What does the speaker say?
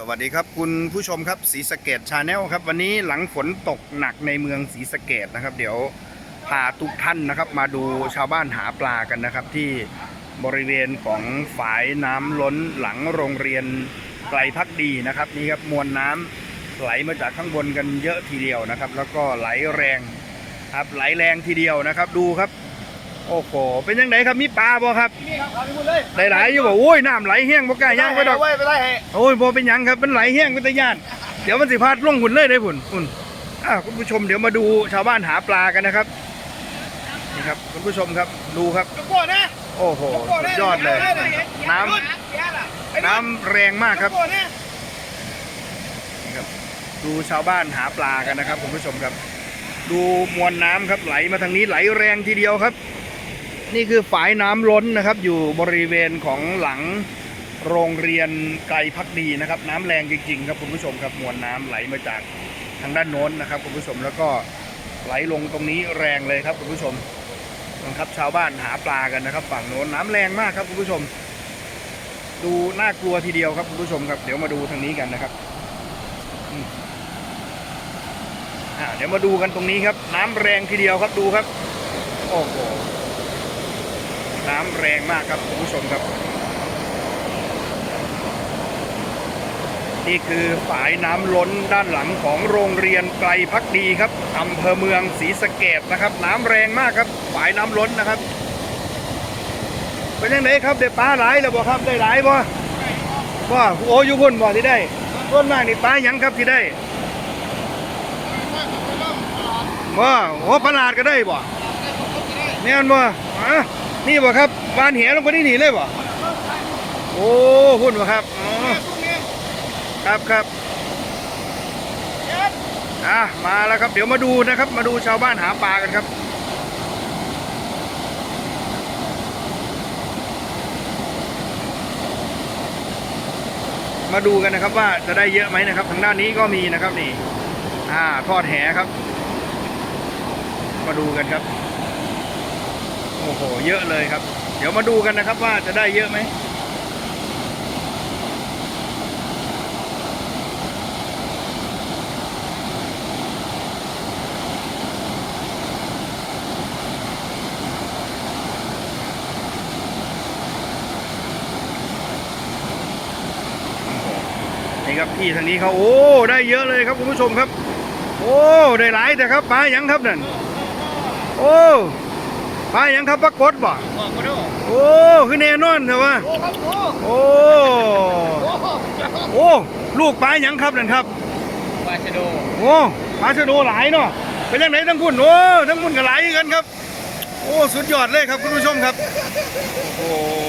สวัสดีครับคุณผู้ชมครับสีสเกตชาแนลครับ วันนี้หลังฝนตกหนักในเมืองสีสเกตนะครับ เดี๋ยวพาทุกท่านนะครับ มาดูชาวบ้านหาปลากันนะครับ ที่บริเวณของฝายน้ำล้นหลังโรงเรียนไกลพักดีนะครับนี่ครับมวลน้ำไหลมาจากข้างบนกันเยอะทีเดียวนะครับ แล้วก็ไหลแรงครับไหลแรงทีเดียวนะครับ ดูครับ โอ้โห เป็นยังไงครับมีปลาบ่ครับนี่ครับเอาไปหมดเลยหลายๆอยู่บ่โอ้ยน้ำไหลแห้งบ่กล้าย่างไปดอกไว้ไปไล่ให้โอ้ยพอเป็นหยังครับมันไหลแห้งเป็นตะย่าน เดี๋ยวมันสิพาดล่องหุ่นเลยได้ผุนหุ่นอ่าคุณผู้ชมเดี๋ยวมาดูชาวบ้านหาปลากันนะครับนี่ครับคุณผู้ชมครับดูครับยกโป้นะโอ้โหสุดยอดเลย น้ำน้ำแรงมากครับยกโป้นะนี่ครับ ดูชาวบ้านหาปลากันนะครับคุณผู้ชมครับ ดูมวลน้ำครับไหลมาทางนี้ไหลแรงทีเดียวครับ นี่คือฝายน้ำล้นนะครับ อยู่บริเวณของหลังโรงเรียนไกลพักดีนะครับ น้ำแรงจริงๆครับคุณผู้ชมครับมวลน้ำไหลมาจากทางด้านโน้นนะครับคุณผู้ชมแล้วก็ไหลลงตรงนี้แรงเลยครับคุณผู้ชมนะครับชาวบ้านหาปลากันนะครับ ฝั่งโน้นน้ำแรงมากครับคุณผู้ชม ดูน่ากลัวทีเดียวครับคุณผู้ชมครับเดี๋ยวมาดูทางนี้กันนะครับเดี๋ยวมาดูกันตรงนี้ครับ น้ำแรงทีเดียวครับดูครับ โอ้โห น้ำแรงมากครับคุณผู้ชมครับ นี่คือฝายน้ำล้นด้านหลังของโรงเรียนไกลพักดีครับอำเภอเมืองศรีสะเกดนะครับ น้ำแรงมากครับฝายน้ำล้นนะครับเป็นยังไงครับได้ปลาหลายแล้วบ่ครับได้หลายบ่บ่โอ้ยู่พุ่นบ่ที่ได้ต้นมากนี่ปลาหยังครับที่ได้บ่โอ้ปลาหลาดก็ได้บ่แม่นบ่อะ นี่บ่ครับวานเหลงไปนี่หนีเลยบ่โอ้หุ่นบ่ครับอ๋อครับครับอะมาแล้วครับเดี๋ยวมาดูนะครับ มาดูชาวบ้านหาปลากันครับมาดูกันนะครับว่าจะได้เยอะไหมนะครับ ทางด้านนี้ก็มีนะครับนี่ อ่าทอดแหครับ มาดูกันครับ โอ้โหเยอะเลยครับ เดี๋ยวมาดูกันนะครับว่าจะได้เยอะไหมนี่ครับพี่ทางนี้เขาโอ้ได้เยอะเลยครับคุณผู้ชมครับ โอ้ได้หลายแต่ครับปลาหยังครับนั่นโอ้ ปลาหยังครับปลากดบ่บอกมาดูโอ้คือแน่นอนใช่ปะโอ้ครับโอ้โอ้ โอ้โอ้ ลูกปลาหยังครับนั่นครับ ปลาชะโดโอ้ปลาชะโดหลายเนาะเป็นยังไงทั้งคุณโอ้ทั้งคุณก็หลายกันครับ โอ้ สุดยอดเลยครับคุณผู้ชมครับ โอ้